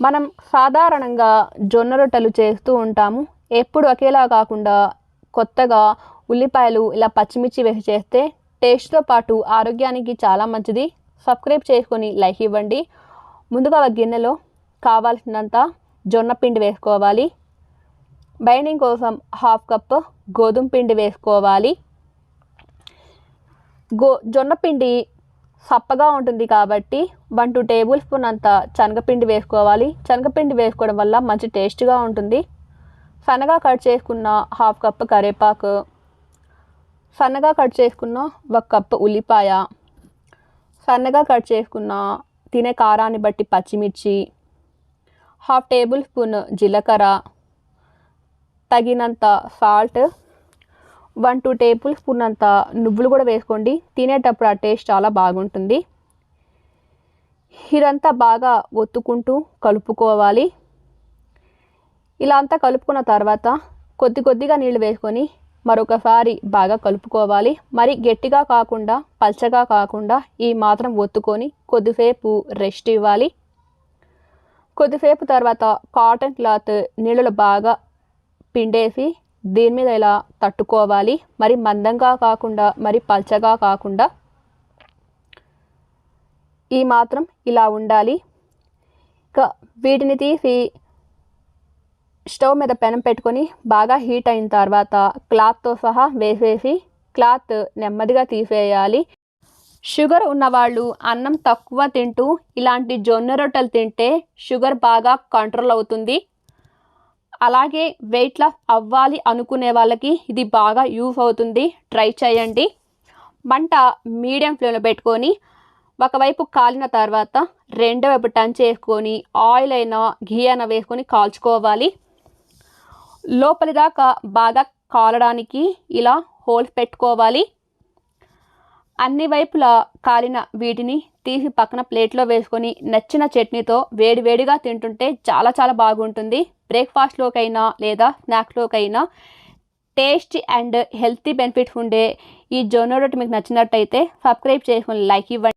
మనం సాధారణంగా జొన్న రొట్టెలు చేస్తూ ఉంటాము. ఎప్పుడు ఒకేలా కాకుండా కొత్తగా ఉల్లిపాయలు ఇలా పచ్చిమిర్చి వేసి చేస్తే టేస్ట్తో పాటు ఆరోగ్యానికి చాలా మంచిది. సబ్స్క్రైబ్ చేసుకొని లైక్ ఇవ్వండి. ముందుగా ఒక గిన్నెలో కావాల్సినంత జొన్న పిండి వేసుకోవాలి. బైండింగ్ కోసం హాఫ్ కప్ గోధుమ పిండి వేసుకోవాలి. గో జొన్న పిండి సప్పగా ఉంటుంది కాబట్టి వన్ టూ టేబుల్ స్పూన్ అంత శనగపిండి వేసుకోవాలి. శనగపిండి వేసుకోవడం వల్ల మంచి టేస్ట్గా ఉంటుంది. సన్నగా కట్ చేసుకున్న హాఫ్ కప్ కరివేపాకు సన్నగా కట్ చేసుకున్న ఒక కప్ ఉల్లిపాయ సన్నగా కట్ చేసుకున్న తినే కారాన్ని బట్టి పచ్చిమిర్చి హాఫ్ టేబుల్ స్పూన్ జీలకర్ర తగినంత salt one two table spoon అంత నువ్వులు కూడా వేసుకోండి. తినేటప్పుడు ఆ టేస్ట్ చాలా బాగుంటుంది. ఇదంతా బాగా ఒత్తుకుంటూ కలుపుకోవాలి. ఇలా అంతా కలుపుకున్న తర్వాత కొద్ది కొద్దిగా నీళ్ళు వేసుకొని మరొకసారి బాగా కలుపుకోవాలి. మరి గట్టిగా కాకుండా పల్చగా కాకుండా ఈ మాత్రం ఒత్తుకొని కొద్దిసేపు రెస్ట్ ఇవ్వాలి. కొద్దిసేపు తర్వాత కాటన్ క్లాత్ నీళ్ళలో బాగా పిండేసి దీని మీద ఇలా తట్టుకోవాలి? మరి మందంగా కాకుండా మరి పల్చగా కాకుండా ఈ మాత్రం ఇలా ఉండాలి. ఇక వీటిని తీసి స్టవ్ మీద పెనం పెట్టుకొని బాగా హీట్ అయిన తర్వాత క్లాత్తో సహా వేసేసి క్లాత్ నెమ్మదిగా తీసేయాలి. షుగర్ ఉన్నవాళ్ళు అన్నం తక్కువ తింటూ ఇలాంటి జొన్న రొట్టెలు తింటే షుగర్ బాగా కంట్రోల్ అవుతుంది. అలాగే వెయిట్ లాస్ అవ్వాలి అనుకునే వాళ్ళకి ఇది బాగా యూస్ అవుతుంది. ట్రై చేయండి. మంట మీడియం ఫ్లేమ్లో పెట్టుకొని ఒకవైపు కాలిన తర్వాత రెండో వైపు టన్ చేసుకొని ఆయిల్ అయినా ఘీ అయినా వేసుకొని కాల్చుకోవాలి. లోపలి దాకా బాగా కాలడానికి ఇలా హోల్స్ పెట్టుకోవాలి. అన్ని వైపులా కాలిన వీటిని తీసి పక్కన ప్లేట్లో వేసుకొని నచ్చిన చట్నీతో వేడివేడిగా తింటుంటే చాలా చాలా బాగుంటుంది. బ్రేక్ఫాస్ట్లోకైనా లేదా స్నాక్స్లోకైనా టేస్టీ అండ్ హెల్తీ బెనిఫిట్స్ ఉండే ఈ జొన్న రొట్టె మీకు నచ్చినట్టయితే సబ్స్క్రైబ్ చేసుకొని లైక్ ఇవ్వండి.